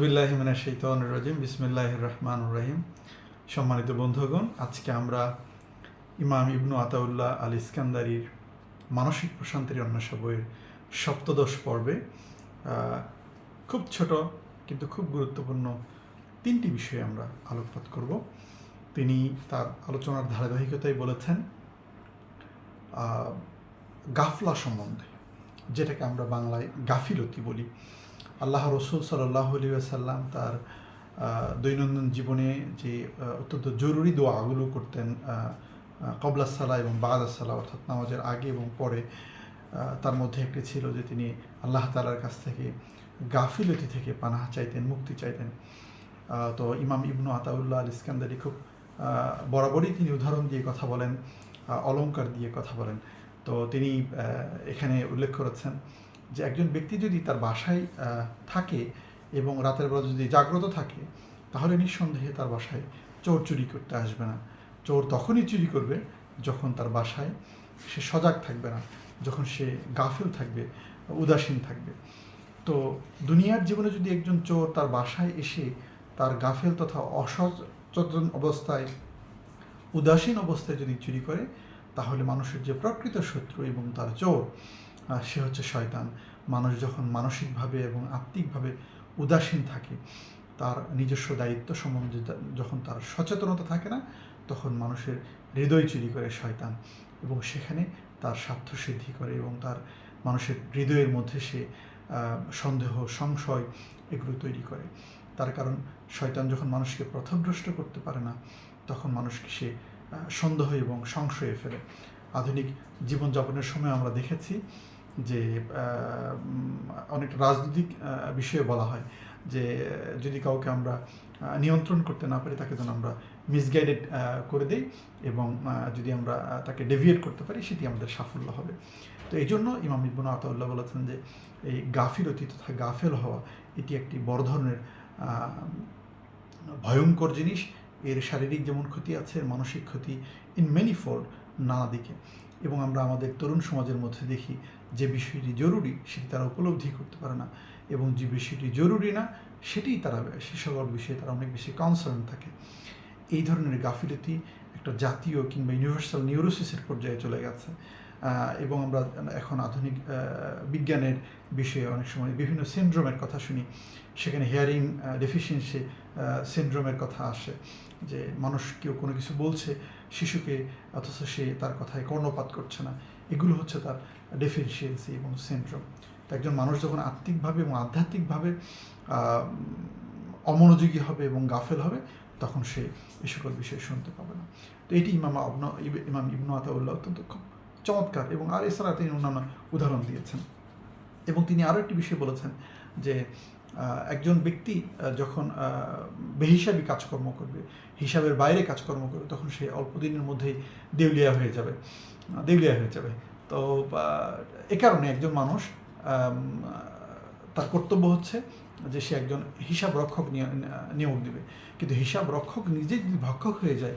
আউজবিল্লাহিমিনা শৈতন রাজিম বিসমিল্লাহ রহমান রহিম সম্মানিত বন্ধুগণ, আজকে আমরা ইমাম ইবনু আতাউল্লাহ আল ইস্কান্দারির মানসিক প্রশান্তির অন্বেষা বইয়ের সপ্তদশ পর্বে খুব ছোট কিন্তু খুব গুরুত্বপূর্ণ তিনটি বিষয়ে আমরা আলোকপাত করব। তিনি তার আলোচনার ধারাবাহিকতায় বলেছেন গাফলা সম্বন্ধে, যেটাকে আমরা বাংলায় গাফিলতি বলি। আল্লাহ রসুল সাল্লাহ তার দৈনন্দিন জীবনে যে অত্যন্ত জরুরি দোয়াগুলো করতেন কবলা সালা এবং বাদ সালা অর্থাৎ নামাজের আগে এবং পরে তার মধ্যে একটি ছিল যে তিনি আল্লাহ তালার কাছ থেকে গাফিলতি থেকে পানাহা চাইতেন, মুক্তি চাইতেন। তো ইমাম ইবনু আতাউল্লাহ আল ইস্কান্দারি খুব বরাবরই তিনি উদাহরণ দিয়ে কথা বলেন অলঙ্কার দিয়ে কথা বলেন। তো তিনি এখানে উল্লেখ করেছেন যে একজন ব্যক্তি যদি তার বাসায় থাকে এবং রাতের বেলা যদি জাগ্রত থাকে, তাহলে নিঃসন্দেহে তার বাসায় চোর চুরি করতে আসবে না। চোর তখনই চুরি করবে যখন তার বাসায় সে সজাগ থাকবে না, যখন সে গাফিল থাকবে, উদাসীন থাকবে। তো দুনিয়ার জীবনে যদি একজন চোর তার বাসায় এসে তার গাফেল তথা অসচেতন অবস্থায়, উদাসীন অবস্থায় যদি চুরি করে, তাহলে মানুষের যে প্রকৃত শত্রু এবং তার চোর সে হচ্ছে শয়তান। মানুষ যখন মানসিকভাবে এবং আত্মিকভাবে উদাসীন থাকে, তার নিজস্ব দায়িত্ব সম্বন্ধে যখন তার সচেতনতা থাকে না, তখন মানুষের হৃদয় চুরি করে শয়তান এবং সেখানে তার স্বার্থ সিদ্ধি করে এবং তার মানুষের হৃদয়ের মধ্যে সে সন্দেহ, সংশয় এগুলো তৈরি করে। তার কারণ শয়তান যখন মানুষকে পথভ্রষ্ট করতে পারে না, তখন মানুষকে সে সন্দেহ এবং সংশয়ে ফেলে। আধুনিক জীবনযাপনের সময় আমরা দেখেছি যে আহ, উম, অনেক রাজনৈতিক বিষয়ে বলা হয় যে যদি কাউকে আমরা নিয়ন্ত্রণ করতে না পারি তাকে যেন আমরা মিসগাইডেড করে দেই এবং যদি আমরা তাকে ডেভিয়েট করতে পারি সেটি আমাদের সাফল্য হবে। তো এই জন্য ইমাম ইবন আতাউল্লাহ বলেছেন যে এই গাফিলতি তথা গাফেল হওয়া এটি একটি বড় ধরনের ভয়ঙ্কর জিনিস। এর শারীরিক যেমন ক্ষতি আছে মানসিক ক্ষতি ইন মেনি ফোল্ড নানা দিকে এবং আমরা আমাদের তরুণ সমাজের মধ্যে দেখি যে বিষয়টি জরুরি, সেটি তারা উপলব্ধি করতে পারে না। এবং যে বিষয়টি জরুরি না, সেটিই তারা, সে সকল বিষয়ে তারা অনেক বেশি কনসার্ন থাকে। এই ধরনের গাফিলতি একটা জাতীয় কিংবা ইউনিভার্সাল নিউরোসিসের পর্যায়ে চলে গেছে। এবং আমরা এখন আধুনিক বিজ্ঞানের বিষয়ে অনেক সময় বিভিন্ন সিন্ড্রোমের কথা শুনি। সেখানে হিয়ারিং ডেফিসিয়েন্সি সিন্ড্রোমের কথা আসে। যে মানুষ কেউ কোনো কিছু বলছে, শিশুকে অথচ সে তার কথায় কর্ণপাত করছে না। এগুলো হচ্ছে তার ডেফিসিয়েন্সি এবং সিন্ড্রোম তো একজন মানুষ যখন আত্মিকভাবে এবং আধ্যাত্মিকভাবে অমনোযোগী হবে এবং গাফেল হবে, তখন সে এ সকল বিষয় শুনতে পাবে না। তো এটি ইমাম ইমাম ইবনু আতাউল্লাহ অত্যন্ত খুব চমৎকার এবং আর এছাড়া তিনি অন্যান্য উদাহরণ দিয়েছেন। এবং তিনি আরও একটি বিষয় বলেছেন যে একজন ব্যক্তি যখন বেহিসাবি কাজকর্ম করবে, হিসাবের বাইরে কাজকর্ম করবে, তখন সে অল্প দিনের মধ্যেই দেউলিয়া হয়ে যাবে দেউলিয়া হয়ে যাবে। তো এ কারণে একজন মানুষ তার কর্তব্য হচ্ছে যে সে একজন হিসাব রক্ষক নিয়- নিয়োগ দিবে। কিন্তু হিসাব রক্ষক নিজে যদি ভক্ষক হয়ে যায়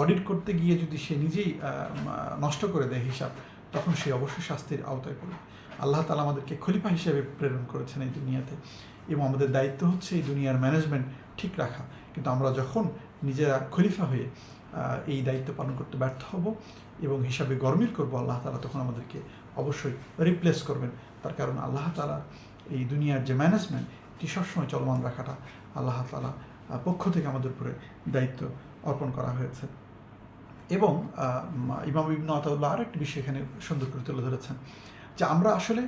অডিট করতে গিয়ে যদি সে নিজেই নষ্ট করে দেয় হিসাব, তখন সে অবশ্যই শাস্তির আওতায় পড়বে। আল্লাহ তালা আমাদেরকে খলিফা হিসেবে প্রেরণ করেছেন এই দুনিয়াতে এবং আমাদের দায়িত্ব হচ্ছে এই দুনিয়ার ম্যানেজমেন্ট ঠিক রাখা। কিন্তু আমরা যখন নিজেরা খলিফা হয়ে এই দায়িত্ব পালন করতে ব্যর্থ হব এবং হিসাবে গরমিল করব, আল্লাহ তালা তখন আমাদেরকে অবশ্যই রিপ্লেস করবেন। তার কারণ আল্লাহ তালা এই দুনিয়ার যে ম্যানেজমেন্ট এটি সবসময় চলমান রাখাটা আল্লাহ তালা পক্ষ থেকে আমাদের উপরে দায়িত্ব অর্পণ করা হয়েছে। এবং ইমাম ইবনু আতাউল্লাহ আরেকটি বিষয় এখানে সুন্দর করে তুলে ধরেছেন যে আমরা আসলে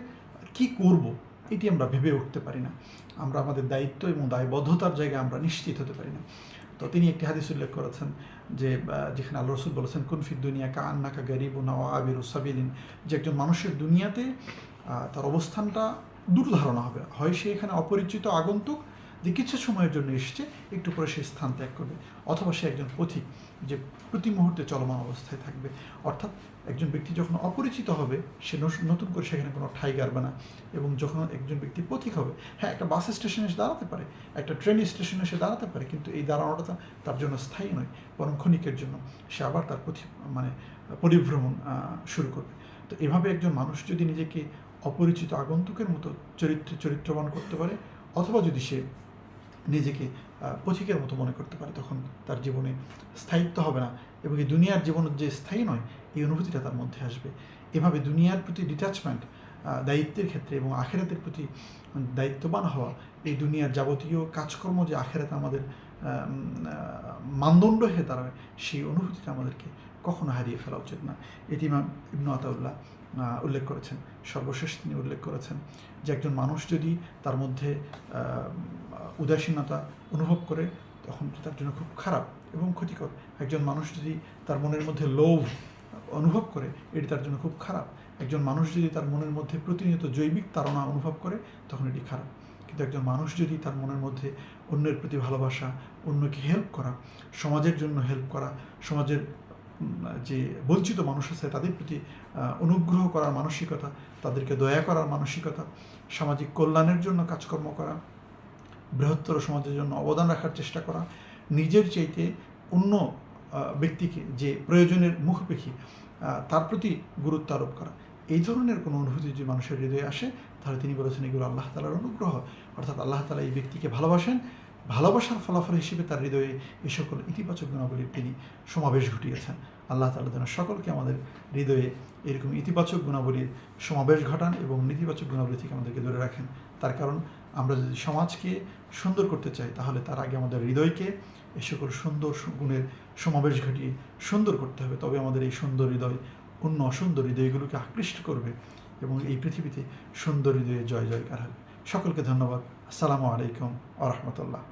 কি করব এটি আমরা ভেবে উঠতে পারি না। আমরা আমাদের দায়িত্ব এবং দায়বদ্ধতার জায়গায় আমরা নিশ্চিত হতে পারি না। তো তিনি একটি হাদিস উল্লেখ করেছেন যে যেখানে আল্লাহ রসুল বলেছেন কুনফিদ দুনিয়া কা আন্নাকা গরিব নাওয়া আবির সাবিলিন। যে একজন মানুষের দুনিয়াতে তার অবস্থানটা দুর্ধারণা হবে। হয় সে এখানে অপরিচিত আগন্তুক যে কিছু সময়ের জন্য এসছে, একটু পরে সে স্থান ত্যাগ করবে। অথবা সে একজন পথিক যে প্রতি মুহূর্তে চলমান অবস্থায় থাকবে। অর্থাৎ একজন ব্যক্তি যখন অপরিচিত হবে, সে নতুন করে সেখানে কোনো ঠাই গাড়বে না এবং যখন একজন ব্যক্তি পথিক হবে হ্যাঁ একটা বাস স্টেশনে এসে দাঁড়াতে পারে, একটা ট্রেন স্টেশনে এসে দাঁড়াতে পারে, কিন্তু এই দাঁড়ানোটা তার জন্য স্থায়ী নয়, বরং ক্ষণিকের জন্য। সে আবার তার পথি মানে পরিভ্রমণ শুরু করবে। তো এভাবে একজন মানুষ যদি নিজেকে অপরিচিত আগন্তুকের মতো চরিত্রে, চরিত্রবান করতে পারে, অথবা যদি সে নিজেকে পথিকের মতো মনে করতে পারে। তখন তার জীবনে স্থায়িত্ব হবে না এবং এই দুনিয়ার জীবন যে স্থায়ী নয়, এই অনুভূতিটা তার মধ্যে আসবে। এভাবে দুনিয়ার প্রতি ডিট্যাচমেন্ট দায়িত্বের ক্ষেত্রে এবং আখেরাতের প্রতি দায়িত্ববান হওয়া, এই দুনিয়ার যাবতীয় কাজকর্ম যে আখেরাতে আমাদের মানদণ্ড হয়ে দাঁড়াবে সেই অনুভূতিটা আমাদেরকে কখনো হারিয়ে ফেলা উচিত না। এটি ইমাম ইবনু আতাউল্লাহ উল্লেখ করেছেন, সর্বশেষ তিনি উল্লেখ করেছেন যে একজন মানুষ যদি তার মধ্যে উদাসীনতা অনুভব করে, তখন তার জন্য খুব খারাপ এবং ক্ষতিকর। একজন মানুষ যদি তার মনের মধ্যে লোভ অনুভব করে, এটি তার জন্য খুব খারাপ। একজন মানুষ যদি তার মনের মধ্যে প্রতিনিয়ত জৈবিক তাড়না অনুভব করে, তখন এটি খারাপ। কিন্তু একজন মানুষ যদি তার মনের মধ্যে অন্যের প্রতি ভালোবাসা, অন্যকে হেল্প করা, সমাজের জন্য হেল্প করা, সমাজের যে বঞ্চিত মানুষ আছে, তাদের প্রতি অনুগ্রহ করার মানসিকতা, তাদেরকে দয়া করার মানসিকতা, সামাজিক কল্যাণের জন্য কাজকর্ম করা বৃহত্তর সমাজের জন্য অবদান রাখার চেষ্টা করা নিজের চাইতে অন্য ব্যক্তিকে যে প্রয়োজনের আহ, তার প্রতি গুরুত্ব আরোপ করা। এই ধরনের কোনো অনুভূতি যদি মানুষের হৃদয়ে আসে তাহলে তিনি বলেছেন এগুলো আল্লাহ তালার অনুগ্রহ। অর্থাৎ আল্লাহ তালা এই ব্যক্তিকে ভালোবাসেন। ভালোবাসার ফলাফল হিসেবে তার হৃদয়ে এই সকল ইতিবাচক গুণাবলীর তিনি সমাবেশ ঘটিয়েছেন। আল্লাহ তালা যেন সকলকে আমাদের হৃদয়ে এরকম ইতিবাচক গুণাবলীর সমাবেশ ঘটান এবং নেতিবাচক গুণাবলী থেকে আমাদেরকে দূরে রাখেন। তার কারণ আমরা যদি সমাজকে সুন্দর করতে চাই, তাহলে তার আগে আমাদের হৃদয়কে এই সকল সুন্দর গুণের সমাবেশ ঘটিয়ে সুন্দর করতে হবে। তবে আমাদের এই সুন্দর হৃদয়, অন্য অসুন্দর হৃদয়গুলোকে আকৃষ্ট করবে এবং এই পৃথিবীতে সুন্দর হৃদয়ে জয় জয়কার হবে। সকলকে ধন্যবাদ। আসসালামু আলাইকুম আ রহমতুল্লাহ।